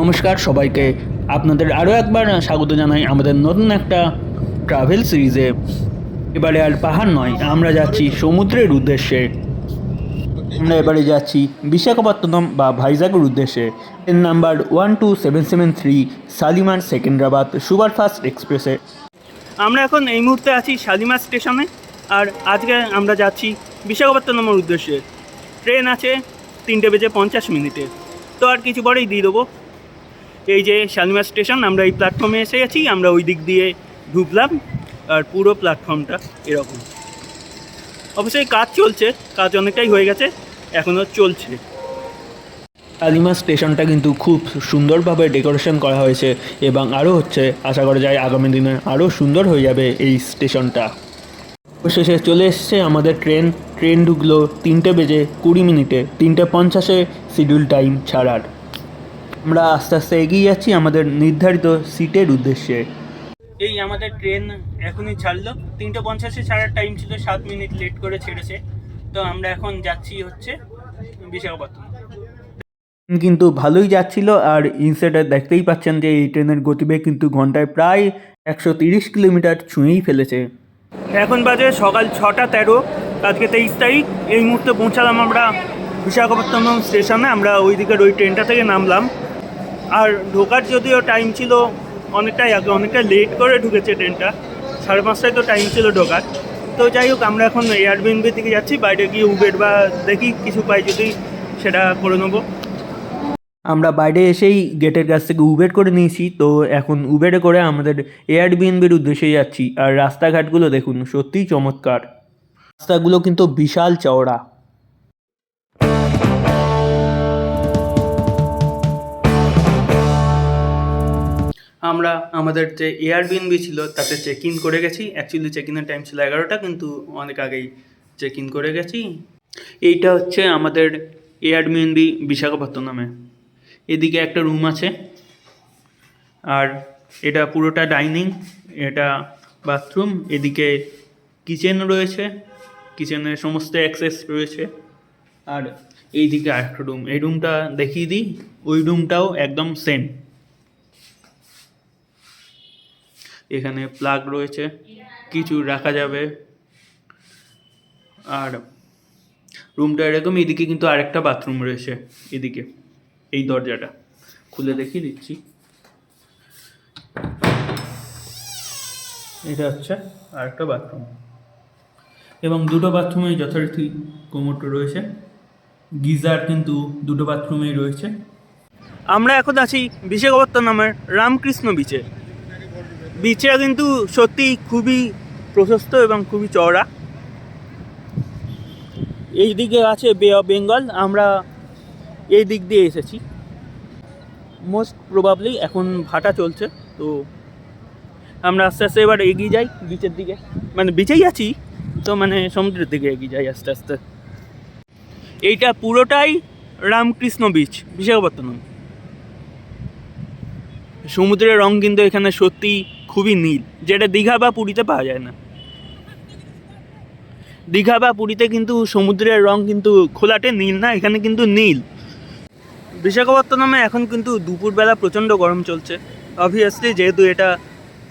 নমস্কার সবাইকে। আপনাদের আরও একবার স্বাগত জানাই আমাদের নতুন একটা ট্রাভেল সিরিজে এবারে আর পাহাড় নয়, আমরা যাচ্ছি সমুদ্রের উদ্দেশ্যে। আমরা এবারে যাচ্ছি বিশাখাপত্তনম বা ভাইজাগের উদ্দেশ্যে। Train number one two seven seven three Shalimar Secunderabad superfast এক্সপ্রেসে। আমরা এখন এই মুহূর্তে আছি শালিমার স্টেশনে, আর আজকে আমরা যাচ্ছি বিশাখাপত্তনমের উদ্দেশ্যে। ট্রেন আছে তিনটে বেজে পঞ্চাশ মিনিটে। তো আর কিছু পরেই দিয়ে দেবো। এই যে শালিমার স্টেশন, আমরা এই প্ল্যাটফর্মে এসে গেছি, আমরা ওই দিক দিয়ে ঢুকলাম, আর পুরো প্ল্যাটফর্মটা এরকম। অবশ্যই কাজ চলছে, কাজ অনেকটাই হয়ে গেছে এখনও চলছে। শালিমার স্টেশনটা কিন্তু খুব সুন্দরভাবে ডেকোরেশন করা হয়েছে, এবং আরও হচ্ছে, আশা করা যায় আগামী দিনে আরও সুন্দর হয়ে যাবে এই স্টেশনটা। শেষে চলে এসছে আমাদের ট্রেন ট্রেন ঢুকলো তিনটে বেজে কুড়ি মিনিটে, তিনটে পঞ্চাশে শিডিউল টাইম ছাড়ার। আমরা আস্তে আস্তে এগিয়ে যাচ্ছি আমাদের নির্ধারিত সিটের উদ্দেশ্যে। এই আমাদের ট্রেন এখনই ছাড়লো। তিনটে পঞ্চাশে ছাড়ার টাইম ছিল সাত মিনিট লেট করে ছেড়েছে। তো আমরা এখন যাচ্ছি হচ্ছে বিশাখাপত্তনম। কিন্তু ভালোই যাচ্ছিল আর ইনসেটে দেখতেই পাচ্ছেন যে এই ট্রেনের গতিবেগ কিন্তু ঘন্টায় প্রায় একশো তিরিশ কিলোমিটার ছুঁয়েই ফেলেছে। এখন বাজে সকাল ছটা তেরো আজকে তেইশ তারিখ। এই মুহূর্তে পৌঁছালাম আমরা বিশাখাপত্তনম স্টেশনে। আমরা ওই দিকের ওই ট্রেনটা থেকে নামলাম। আর ঢোকার যদিও টাইম ছিল অনেকটাই আগে, অনেকটা লেট করে ঢুকেছে ট্রেনটা সাড়ে পাঁচটায় তো টাইম ছিল ঢোকার। তো যাই হোক, আমরা এখন এয়ারবিএনবি থেকে যাচ্ছি, বাইরে গিয়ে উবের বা দেখি কিছু পাই যদি সেটা করে নেব। আমরা বাইরে এসেই গেটের কাছ থেকে উবের করে নিয়েছি, তো এখন উবেরে করে আমাদের এয়ারবিএনবির উদ্দেশ্যে যাচ্ছি। আর রাস্তাঘাটগুলো দেখুন, সত্যিই চমৎকার। রাস্তাগুলো কিন্তু বিশাল চওড়া। আমরা আমাদের যে এয়ারবিএনবি ছিল তাতে চেক ইন করে গেছি। অ্যাকচুয়ালি চেক ইনের টাইম ছিল এগারোটা, কিন্তু অনেক আগেই চেক ইন করে গেছি। এইটা হচ্ছে আমাদের এয়ারবিএনবি বিশাখাপত্তনমে এদিকে একটা রুম আছে। আর এটা পুরোটা ডাইনিং এটা বাথরুম এদিকে কিচেন রয়েছে। কিচেনের সমস্ত অ্যাক্সেস রয়েছে। আর এইদিকে আরেকটা রুম এই রুমটা দেখিয়ে দিই। ওই রুমটাও একদম সেম এখানে প্লাগ রয়েছে, কিছু রাখা যাবে। আর রুমটা এরকম, এদিকে কিন্তু আরেকটা বাথরুম রয়েছে, এদিকে, এই দরজাটা। খুলে দেখিয়ে দিচ্ছি। এটা হচ্ছে আরেকটা বাথরুম এবং দুটো বাথরুমেই যথারীতি কোমরটা রয়েছে। গিজার কিন্তু দুটো বাথরুমেই রয়েছে। আমরা এখন আছি বিশাখাপত্তনমের রামকৃষ্ণ বিচে বিচটা কিন্তু সত্যি খুবই প্রশস্ত এবং খুবই চওড়া। এই দিকে আছে বে অফ বেঙ্গল আমরা এই দিক দিয়ে এসেছি। মোস্ট প্রবাবলি এখন ভাটা চলছে, তো আমরা আস্তে আস্তে এবার এগিয়ে যাই বিচের দিকে। মানে বিচেই আছি, তো মানে সমুদ্রের দিকে এগিয়ে যাই আস্তে আস্তে। এইটা পুরোটাই রামকৃষ্ণ বিচ বিশাখাপত্তনম। সমুদ্রের রং কিন্তু এখানে সত্যি খুবই নীল, যেটা দীঘা বা পুরীতে পাওয়া যায় না। দীঘা বা পুরীতে কিন্তু সমুদ্রের রং কিন্তু খোলাটে নীল না, এখানে কিন্তু নীল। বিশাখাপত্তনমে এখন কিন্তু দুপুরবেলা প্রচণ্ড গরম চলছে। অবভিয়াসলি যেহেতু এটা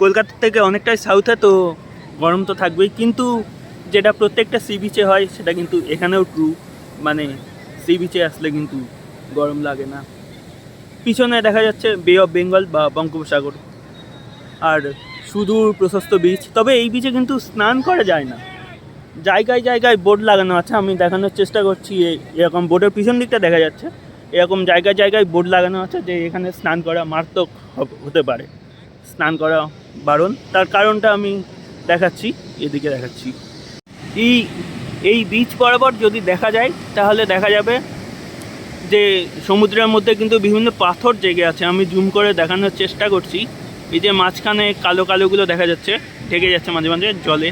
কলকাতা থেকে অনেকটাই সাউথে তো গরম তো থাকবেই। কিন্তু যেটা প্রত্যেকটা সি বিচে হয়, সেটা কিন্তু এখানেও ট্রু মানে সি বিচে আসলে কিন্তু গরম লাগে না। পিছনে দেখা যাচ্ছে বে অফ বেঙ্গল বা বঙ্গোপসাগর। আর সুদূর প্রশস্ত বিচ তবে এই বিচে কিন্তু স্নান করা যায় না। জায়গায় জায়গায় বোর্ড লাগানো আছে, আমি দেখানোর চেষ্টা করছি এই- এরকম বোর্ডের পিছন দিকটা দেখা যাচ্ছে। এরকম জায়গায় জায়গায় বোর্ড লাগানো আছে যে এখানে স্নান করা মারাত্মক হতে পারে। স্নান করা বারণ। তার কারণটা আমি দেখাচ্ছি, এদিকে দেখাচ্ছি। এই এই বিচ বরাবর যদি দেখা যায়, তাহলে দেখা যাবে যে সমুদ্রের মধ্যে কিন্তু বিভিন্ন পাথর জেগে আছে, আমি জুম করে দেখানোর চেষ্টা করছি। এই যে মাঝখানে কালো কালোগুলো দেখা যাচ্ছে, ঢেকে যাচ্ছে মাঝে মাঝে জলে।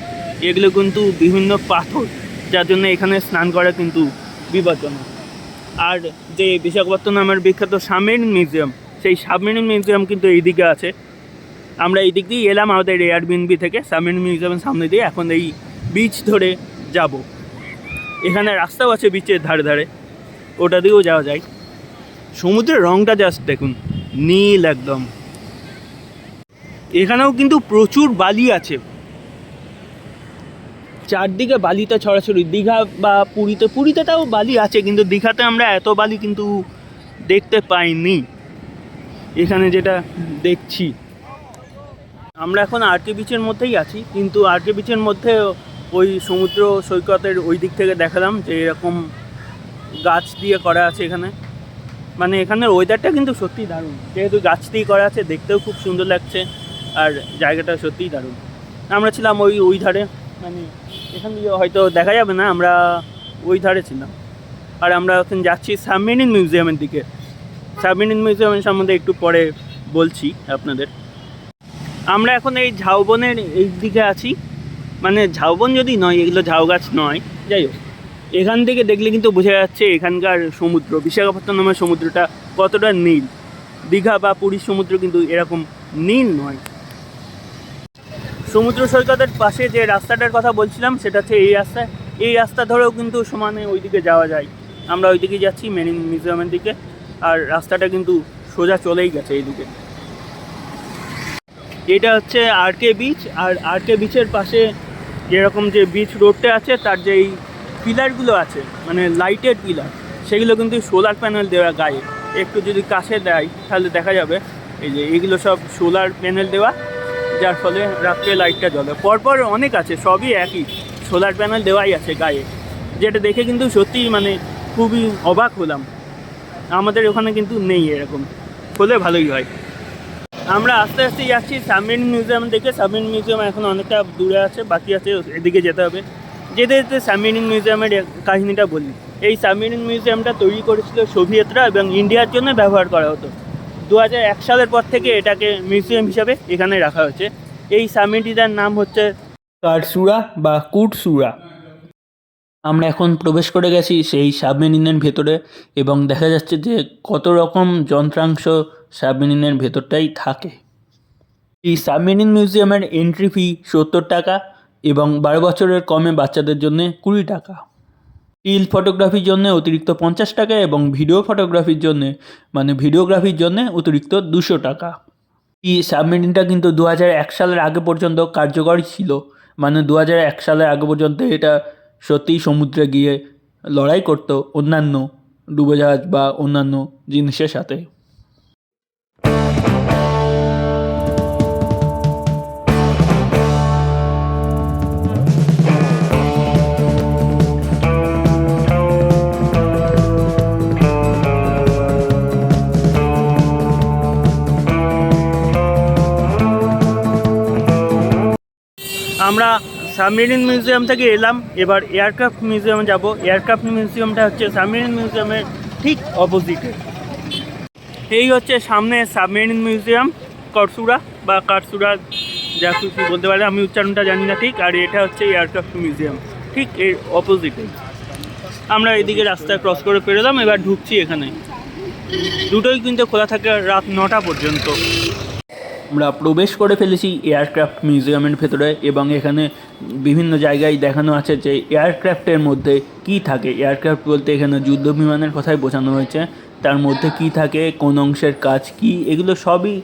এগুলো কিন্তু বিভিন্ন পাথর, যার জন্য এখানে স্নান করা কিন্তু বিপজ্জনক। আর যে বিশাখাপত্তনমের বিখ্যাত সাবমেরিন মিউজিয়াম, সেই সাবমেরিন মিউজিয়াম কিন্তু এইদিকে আছে। আমরা এই দিক দিয়ে এলাম আমাদের এয়ারবিএনবি থেকে, সাবমেরিন মিউজিয়ামের সামনে দিয়ে এখন এই বিচ ধরে যাব। এখানে রাস্তাও আছে বিচের ধারে ধারে। ওটা দিয়েও যাওয়া যায়। সমুদ্রের রংটা জাস্ট দেখুন, নীল একদম। এখানেও কিন্তু প্রচুর বালি আছে। চারদিকে বালিতে ছড়াছড়ি, দীঘা বা পুরীতে পুরীতে তাও বালি আছে, কিন্তু দীঘাতে আমরা এত বালি কিন্তু দেখতে পাইনি। এখানে যেটা দেখছি। আমরা এখন আরকে বিচের মধ্যেই আছি, কিন্তু আরকে বিচের মধ্যে ওই সমুদ্র সৈকতের ওই দিক থেকে দেখালাম যে এরকম গাছ দিয়ে করা আছে এখানে। মানে এখানের ওয়েদারটা কিন্তু সত্যিই দারুণ। যেহেতু গাছ দিয়ে করা আছে, দেখতেও খুব সুন্দর লাগছে আর জায়গাটা সত্যিই দারুণ। আমরা ছিলাম ওই ওই ধারে মানে এখান দিয়ে হয়তো দেখা যাবে না, আমরা ওই ধারে ছিলাম। আর আমরা এখন যাচ্ছি সাবমেরিন মিউজিয়ামের দিকে। সাবমেরিন মিউজিয়ামের সম্বন্ধে একটু পরে বলছি আপনাদের। আমরা এখন এই ঝাউবনের এই দিকে আছি। মানে ঝাউবন যদি নয়, এগুলো ঝাউ গাছ নয়, যাই হোক। এখান থেকে দেখলে কিন্তু বোঝা যাচ্ছে এখানকার সমুদ্র, বিশাখাপত্তনমের সমুদ্রটা কতটা নীল। দীঘা বা পুরীর সমুদ্র কিন্তু এরকম নীল নয়। সমুদ্র সৈকতের পাশে যে রাস্তাটার কথা বলছিলাম, সেটা হচ্ছে এই রাস্তা। এই রাস্তা ধরেও কিন্তু সমানে ওইদিকে যাওয়া যায়। আমরা ওইদিকে যাচ্ছি, মেরিন মিউজিয়ামের দিকে। আর রাস্তাটা কিন্তু সোজা চলেই গেছে এইদিকে। এটা হচ্ছে আরকে বিচ। আর আরকে বিচের পাশে যেরকম যে বিচ রোডটা আছে, তার যে এই পিলারগুলো আছে মানে লাইটের পিলার, সেগুলো কিন্তু সোলার প্যানেল দেওয়া গায়ে। একটু যদি কাছে দেয়, তাহলে দেখা যাবে এই যে এগুলো সব সোলার প্যানেল দেওয়া, যার ফলে রাত্রে লাইটটা জ্বলে। পরপর অনেক আছে, সবই একই সোলার প্যানেল দেওয়াই আছে গায়ে। যেটা দেখে কিন্তু সত্যিই মানে খুবই অবাক হলাম। আমাদের ওখানে কিন্তু নেই এরকম, হলে ভালোই হয়। আমরা আস্তে আস্তে যাচ্ছি সাবমেরিন মিউজিয়াম দেখে সাবমেরিন মিউজিয়াম এখন অনেকটা দূরে আছে, বাকি আছে, এদিকে যেতে হবে। যেতে যেতে সাবমেরিন মিউজিয়ামের কাহিনীটা বলি এই সাবমেরিন মিউজিয়ামটা তৈরি করেছিল সোভিয়েতরা এবং ইন্ডিয়ার জন্য ব্যবহার করা হতো। দু এক সালের পর থেকে এটাকে মিউজিয়াম হিসাবে এখানে রাখা হয়েছে। এই সাবমেরিনটার নাম হচ্ছে কারসুরা বা কুটসুরা আমরা এখন প্রবেশ করে গেছি সেই সাবমেরিনের ভেতরে এবং দেখা যাচ্ছে যে কত রকম যন্ত্রাংশ সাবমেরিনের ভেতরটাই থাকে। এই সাবমেরিন মিউজিয়ামের এন্ট্রি ফি সত্তর টাকা এবং বারো বছরের কমে বাচ্চাদের জন্য কুড়ি টাকা। স্টিল ফটোগ্রাফির জন্য অতিরিক্ত পঞ্চাশ টাকা এবং ভিডিও ফটোগ্রাফির জন্য মানে ভিডিওগ্রাফির জন্য অতিরিক্ত দুশো টাকা। এই সাবমেরিনটা কিন্তু দু এক সালের আগে পর্যন্ত কার্যকরী ছিল। মানে দু এক সালের আগে পর্যন্ত এটা সত্যিই সমুদ্রে গিয়ে লড়াই করতো অন্যান্য ডুবোজাহাজ বা অন্যান্য জিনিসের সাথে। আমরা সাবমেরিন মিউজিয়াম থেকে এলাম, এবার এয়ারক্রাফট মিউজিয়ামে যাব। এয়ারক্রাফট মিউজিয়ামটা হচ্ছে সাবমেরিন মিউজিয়ামের ঠিক অপোজিটে। এই হচ্ছে সামনে সাবমেরিন মিউজিয়াম, করসুরা বা কারসুরা যা কিছু বলতে পারে, আমি উচ্চারণটা জানি না ঠিক, আর এটা হচ্ছে এয়ারক্রাফট মিউজিয়াম, ঠিক এর অপোজিটে। আমরা এদিকে রাস্তায় ক্রস করে পেরোলাম এবার ঢুকছি এখানে। দুটোই কিন্তু খোলা থাকে রাত নটা পর্যন্ত। আমরা প্রবেশ করে ফেলেছি এয়ারক্রাফট মিউজিয়ামের ভেতরে এবং এখানে বিভিন্ন জায়গায় দেখানো আছে যে এয়ারক্রাফটের মধ্যে কি থাকে। এয়ারক্রাফট বলতে এখানে যুদ্ধ বিমানের কথাই বোঝানো হয়েছে। তার মধ্যে কি থাকে, কোন অংশের কাজ কি, এগুলো সবই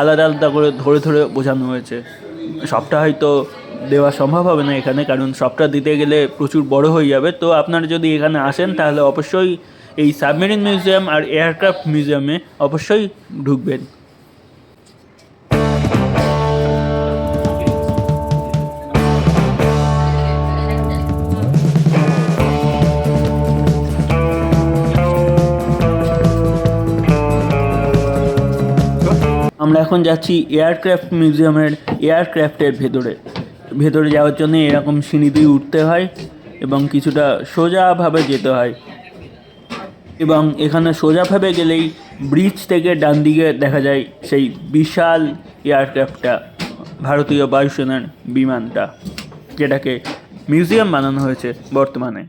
আলাদা আলাদা করে ধরে ধরে বোঝানো হয়েছে। সবটা হয়তো দেওয়া সম্ভব হবে না এখানে, কারণ সবটা দিতে গেলে প্রচুর বড় হয়ে যাবে। তো আপনারা যদি এখানে আসেন, তাহলে অবশ্যই এই সাবমেরিন মিউজিয়াম আর এয়ারক্রাফট মিউজিয়ামে অবশ্যই ঢুকবেন। আমরা এখন যাচ্ছি এয়ারক্রাফট মিউজিয়ামের এয়ারক্রাফটের ভেতরে। ভেতরে যাওয়ার জন্য এরকম সিঁড়ি দিয়ে উঠতে হয় এবং কিছুটা সোজাভাবে যেতে হয়। এবং এখানে সোজাভাবে গেলেই ব্রিজ থেকে ডান দিকে দেখা যায় সেই বিশাল এয়ারক্রাফটটা, ভারতীয় বায়ুসেনার বিমানটা, যেটাকে মিউজিয়াম বানানো হয়েছে বর্তমানে।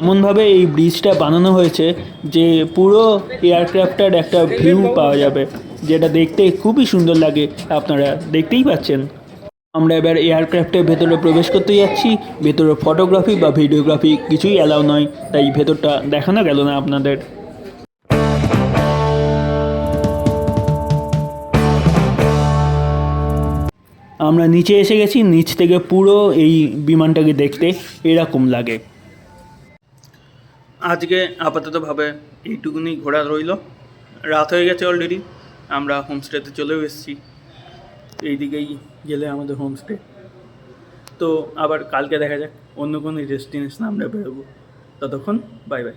এমনভাবে এই ব্রিজটা বানানো হয়েছে যে পুরো এয়ারক্রাফটার একটা ভিউ পাওয়া যাবে। যেটা দেখতে খুবই সুন্দর লাগে, আপনারা দেখতেই পাচ্ছেন। আমরা এবার এয়ারক্রাফটের ভেতরে প্রবেশ করতে যাচ্ছি। ভেতরে ফটোগ্রাফি বা ভিডিওগ্রাফি কিছুই অ্যালাউ নয়, তাই ভেতরটা দেখানো গেল না আপনাদের। আমরা নিচে এসে গেছি, নিচ থেকে পুরো এই বিমানটাকে দেখতে এরকম লাগে। আজকে আপাততভাবে এইটুকুনি ঘোরা রইল। রাত হয়ে গেছে অলরেডি। আমরা হোমস্টেতে চলেও এসেছি। এই দিকেই গেলে আমাদের হোমস্টে তো আবার কালকে দেখা যাক, অন্য কোনো ডেস্টিনেশনে আমরা বেরোবো। ততক্ষণ বাই বাই